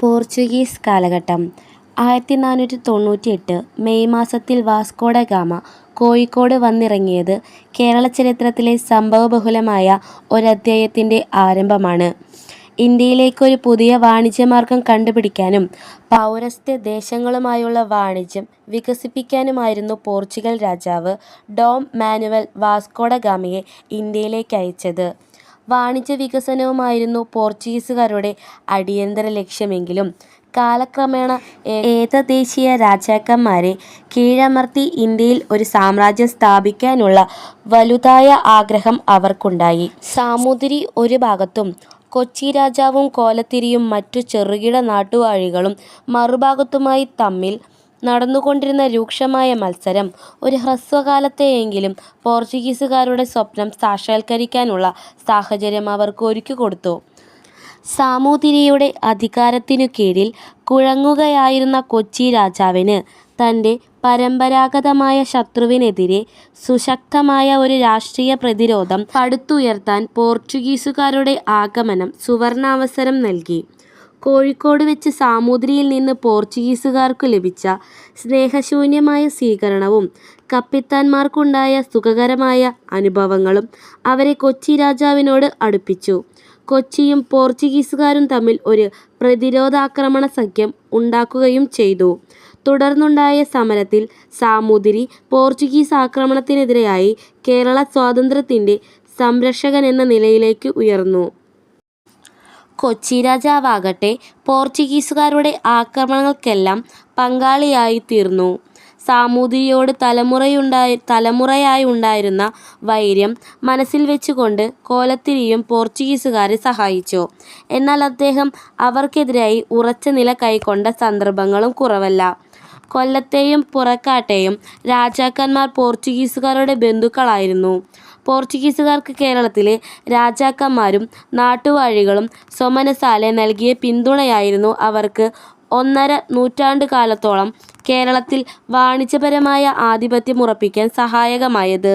Portuguese കാലഘട്ടം ആയിരത്തി നാനൂറ്റി തൊണ്ണൂറ്റി എട്ട് മെയ് മാസത്തിൽ വാസ്കോഡ ഗാമ കോഴിക്കോട് വന്നിറങ്ങിയത് കേരള ചരിത്രത്തിലെ സംഭവബഹുലമായ ഒരധ്യായത്തിന്റെ ആരംഭമാണ്. ഇന്ത്യയിലേക്കൊരു പുതിയ വാണിജ്യമാർഗം കണ്ടുപിടിക്കാനും പൗരസ്ത്യ ദേശങ്ങളുമായുള്ള വാണിജ്യം വികസിപ്പിക്കാനുമായിരുന്നു പോർച്ചുഗൽ രാജാവ് ഡോം മാനുവൽ വാസ്കോഡ ഗാമയെ ഇന്ത്യയിലേക്ക് ഗാമയെ ഇന്ത്യയിലേക്കയച്ചത്. വാണിജ്യവികസനമായിരുന്നു പോർച്ചുഗീസുകാരുടെ അടിയന്തര ലക്ഷ്യമെങ്കിലും കാലക്രമേണ ഏകദേശീയ രാജാക്കന്മാരെ കീഴമർത്തി ഇന്ത്യയിൽ ഒരു സാമ്രാജ്യം സ്ഥാപിക്കാനുള്ള വലുതായ ആഗ്രഹം അവർക്കുണ്ടായി. സാമൂതിരി ഒരു ഭാഗത്തും കൊച്ചി രാജാവും കോലത്തിരിയും മറ്റു ചെറുകിട നാട്ടുവാഴികളും മറുഭാഗത്തുമായി തമ്മിൽ നടന്നുകൊണ്ടിരുന്ന രൂക്ഷമായ മത്സരം ഒരു ഹ്രസ്വകാലത്തെയെങ്കിലും പോർച്ചുഗീസുകാരുടെ സ്വപ്നം സാക്ഷാത്കരിക്കാനുള്ള സാഹചര്യം അവർക്ക് ഒരുക്കി കൊടുത്തു സാമൂതിരിയുടെ അധികാരത്തിനു കീഴിൽ കുഴങ്ങുകയായിരുന്ന കൊച്ചി രാജാവിന് തന്റെ പരമ്പരാഗതമായ ശത്രുവിനെതിരെ സുശക്തമായ ഒരു രാഷ്ട്രീയ പ്രതിരോധം പടുത്തുയർത്താൻ പോർച്ചുഗീസുകാരുടെ ആഗമനം സുവർണാവസരം നൽകി. കോഴിക്കോട് വെച്ച് സാമൂതിരിയിൽ നിന്ന് പോർച്ചുഗീസുകാർക്ക് ലഭിച്ച സ്നേഹശൂന്യമായ സ്വീകരണവും കപ്പിത്താന്മാർക്കുണ്ടായ സുഖകരമായ അനുഭവങ്ങളും അവരെ കൊച്ചി രാജാവിനോട് അടുപ്പിച്ചു. കൊച്ചിയും പോർച്ചുഗീസുകാരും തമ്മിൽ ഒരു പ്രതിരോധാക്രമണ സഖ്യം ഉണ്ടാക്കുകയും ചെയ്തു. തുടർന്നുണ്ടായ സമരത്തിൽ സാമൂതിരി പോർച്ചുഗീസ് ആക്രമണത്തിനെതിരായി കേരള സ്വാതന്ത്ര്യത്തിന്റെ സംരക്ഷകനെന്ന നിലയിലേക്ക് ഉയർന്നു. കൊച്ചി രാജാവാകട്ടെ പോർച്ചുഗീസുകാരുടെ ആക്രമണങ്ങൾക്കെല്ലാം പങ്കാളിയായി തീർന്നു സാമൂതിരിയോട് തലമുറയുണ്ടായി തലമുറയായി ഉണ്ടായിരുന്ന വൈര്യം മനസ്സിൽ വെച്ചുകൊണ്ട് കോലത്തിരിയും പോർച്ചുഗീസുകാരെ സഹായിച്ചു. എന്നാൽ അദ്ദേഹം അവർക്കെതിരായി ഉറച്ച നില കൈക്കൊണ്ട സന്ദർഭങ്ങളും കുറവല്ല. കൊല്ലത്തെയും പുറക്കാട്ടെയും രാജാക്കന്മാർ പോർച്ചുഗീസുകാരുടെ ബന്ധുക്കളായിരുന്നു. പോർച്ചുഗീസുകാർക്ക് കേരളത്തിലെ രാജാക്കന്മാരും നാട്ടുവാഴികളും സ്വമനസാലെ നൽകിയ പിന്തുണയായിരുന്നു അവർക്ക് ഒന്നര നൂറ്റാണ്ട് കാലത്തോളം കേരളത്തിൽ വാണിജ്യപരമായ ആധിപത്യം ഉറപ്പിക്കാൻ സഹായകമായത്.